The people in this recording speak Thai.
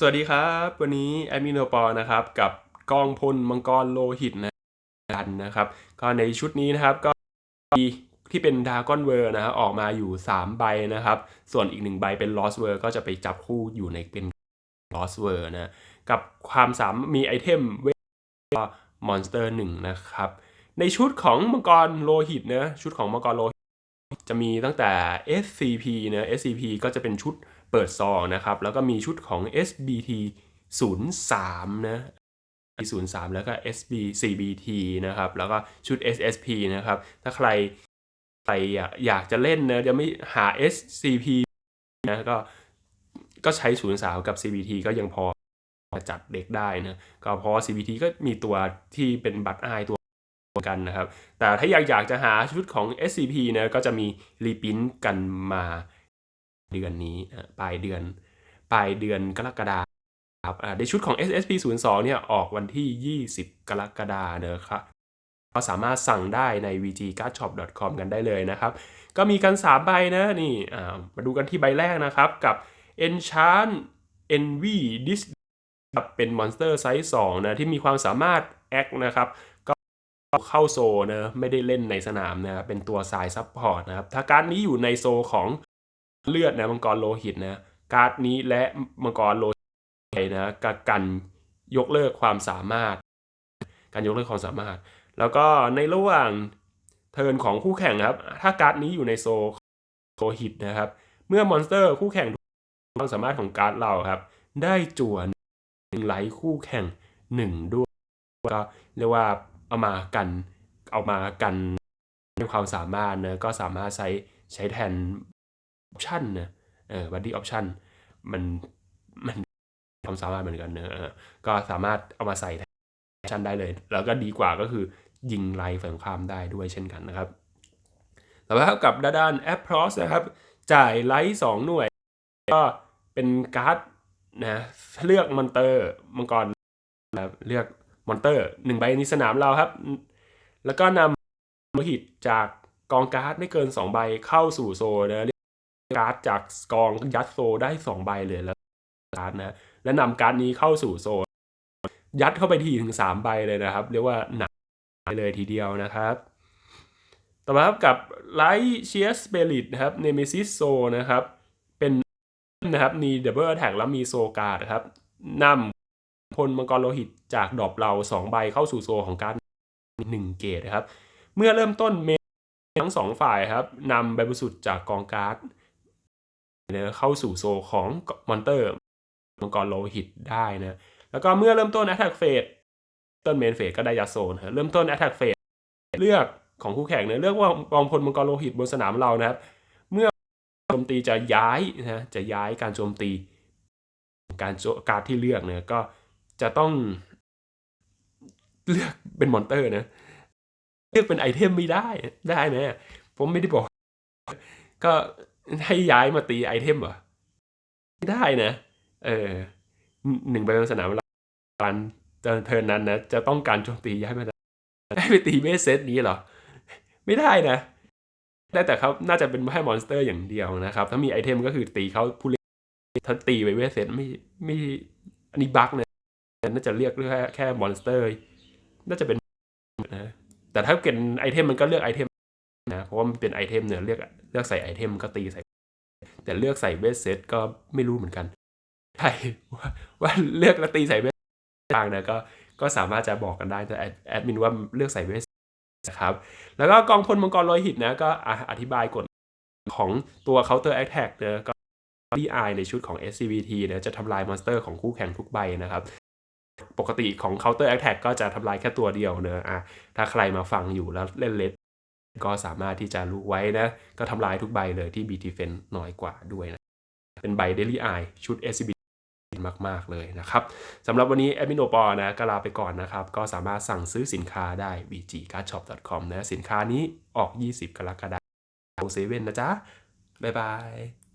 สวัสดีครับ วันนี้แอดมินโอปอนะครับ กับกองพลมังกรโลหิตนะกันนะครับ ก็ในชุดนี้นะครับก็มีที่เป็นดากอนเวอร์นะครับออกมาอยู่ 3 ใบนะครับ ส่วนอีก 1 ใบเป็นลอสเวอร์ก็จะไปจับคู่อยู่ในเป็นลอสเวอร์นะกับความสามมีไอเทมเวทมอนสเตอร์หนึ่งนะครับ ในชุดของมังกรโลหิตนะชุดของมังกรโลหิต จะมีตั้งแต่ SCP นะ SCP ก็จะเป็นชุด ปิดซองนะครับ แล้วก็มีชุดของ SBT 03นะ03 แล้วก็ SB CBT นะครับ แล้วก็ชุด SSP นะครับ ถ้าใครใครอยากอยากจะเล่นนะจะไม่หา SCP นะก็ก็ใช้ 03 กับ CBT ก็ยังพอจัดเด็กได้นะก็เพราะ CBT ก็มีตัวที่เป็นบัตรอายตัวกันนะครับ แต่ถ้าอยากอยากจะหาชุดของ SCP นะก็จะมีรีพินกันมา เดือนนี้ปลายเดือนปลายเดือนกรกฎาคมครับอ่าในชุดของ SSP 0 2เนี่ยออกวันที่ 20 กรกฎาคมนะครับก็สามารถสั่งได้ใน vgcardshop.com กันได้เลยนะครับ ก็มีกัน 3 ใบนะนี่อ่ามาดูกันที่ใบแรกนะครับกับ Enchant Envy Dis ครับเป็นมอนสเตอร์ไซส์2นะที่มีความสามารถแอคนะครับก็เข้าโซนะไม่ได้เล่นในสนามนะเป็นตัวสายซับพอร์ตนะครับถ้าการ์ดนี้อยู่ในโซของ เลือดนะมังกรโลหิตนะการ์ดนี้และมังกรโลหิตนะกกันยกเลิกความสามารถ การยกเลิกความสามารถ แล้วก็ในระหว่างเทิร์นของคู่แข่งครับ ถ้าการ์ดนี้อยู่ในโซโลหิตนะครับ เมื่อมอนสเตอร์คู่แข่งความสามารถของการ์ดเราครับ ได้จวนหนึ่งไหลคู่แข่งหนึ่งด้วยก็เรียกว่าเอามากันเอามากันในความสามารถนะก็สามารถใช้ใช้แทน ออปชันนะเออบัดดี้ออปชันมันมันความสามารถเหมือนกันเนอะก็สามารถเอามาใส่แทนออปชันได้เลย แล้วก็ดีกว่าก็คือยิงไลฟ์ฝ่ายความได้ด้วยเช่นกันนะครับต่อไปครับกับด้านแอปพลอสนะครับ จ่ายไลท์สองหน่วย ก็เป็นการ์ดนะเลือกมอนเตอร์มังกรนะเลือกมอนเตอร์หนึ่งใบในสนามเราครับ แล้วก็นำโลหิตจากกองการ์ดไม่เกิน 2 ใบเข้าสู่โซนะ การ์ดจากกองยัดโซได้2ใบเลยแล้วการ์ดนะและนำการ์ดนี้เข้าสู่โซยัดเข้าไปทีถึง3ใบเลยนะครับ เรียกว่าหนักเลยทีเดียวนะครับ ต่อมาครับกับไลท์เชียสเบลิตนะครับเนเมซิสโซนะครับ เป็นนะครับมีดับเบิลแท็กแล้วมีโซการ์ดครับนำพลมังกรโลหิตจากดอปเรา2ใบเข้าสู่โซของการหนึ่งเกตนะครับ เมื่อเริ่มต้นเมทั้งสองฝ่ายครับนำใบบริสุทธิ์จากกองการ์ด เข้าสู่โซของมอนเตอร์มังกรโลหิตได้นะแล้วก็เมื่อเริ่มต้น Attack Phase ต้นเมนเฟสก็ได้ยาโซนเริ่มต้น Attack Phase เลือกของคู่แข่งเนี่ยเลือกว่ากองพลมังกรโลหิตบนสนามเรานะครับเมื่อโจมตีจะย้ายนะจะย้ายการโจมตี การการที่เลือกเนี่ยก็จะต้องเลือกเป็นมอนเตอร์นะเลือกเป็นไอเทมไม่ได้ได้ไหมผมไม่ได้บอก ก็ ให้ย้ายมาตีไอเทมเหรอไม่ได้นะ เออหนึ่งใบบนสนามเราการเทิร์นนั้นนะจะต้องการโจมตีย้ายมาได้ไปตีเบสเซตนี้เหรอ ไม่ได้นะ ได้แต่เขาน่าจะเป็นแค่มอนสเตอร์อย่างเดียวนะครับ ถ้ามีไอเทมก็คือตีเขาผู้เล่นถ้าตีไปเวสเซตไม่ไม่อันนี้บั๊กนะน่าจะเรียกแค่แค่มอนสเตอร์น่าจะเป็นนะแต่ถ้าเกิดไอเทมมันก็เลือกไอเทม เพราะว่ามันเป็นไอเทมเนี่ยเลือกเลือกใส่ไอเทมก็ตีใส่ แต่เลือกใส่เบสเซตก็ไม่รู้เหมือนกันใช่ว่าว่าเลือกแล้วตีใส่เบสต่างเนี่ยก็ก็สามารถจะบอกกันได้แต่แอดมินว่าเลือกใส่เบสนะครับแล้วก็กองพลมังกรลอยหินนะก็อธิบายกฎของตัว counter attack นะก็ดีไอในชุดของ SCVT เนี่ยจะทำลายมอนสเตอร์ของคู่แข่งทุกใบนะครับ ปกติของ counter attack ก็จะทำลายแค่ตัวเดียวเนอะอะถ้าใครมาฟังอยู่แล้วเล่นเลด ก็สามารถที่จะรู้ไว้นะ ก็ทำลายทุกใบเลยที่ BT f e n น้อยกว่าด้วยนะ เป็นใบ Daily Eye ชุด SCB มาก ๆ เลยนะครับสำหรับวันนี้แอดมินโอปอนะก็ลาไปก่อนนะครับ ก็สามารถสั่งซื้อสินค้าได้ vgcardshop.com นะ สินค้านี้ออก 20 กรกฎาคมเซเว่นนะจ๊ะ บ๊ายบาย